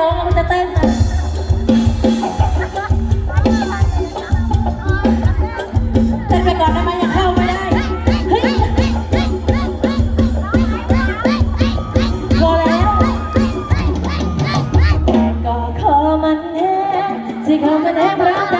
ร้องแล้วมันจะเต้นนะเต้นไปก่อนได้ไหมยังเข้าไม่ได้เฮ้ยพอแล้วก็ขอมันแน่ที่ขอมันแน่เพราะ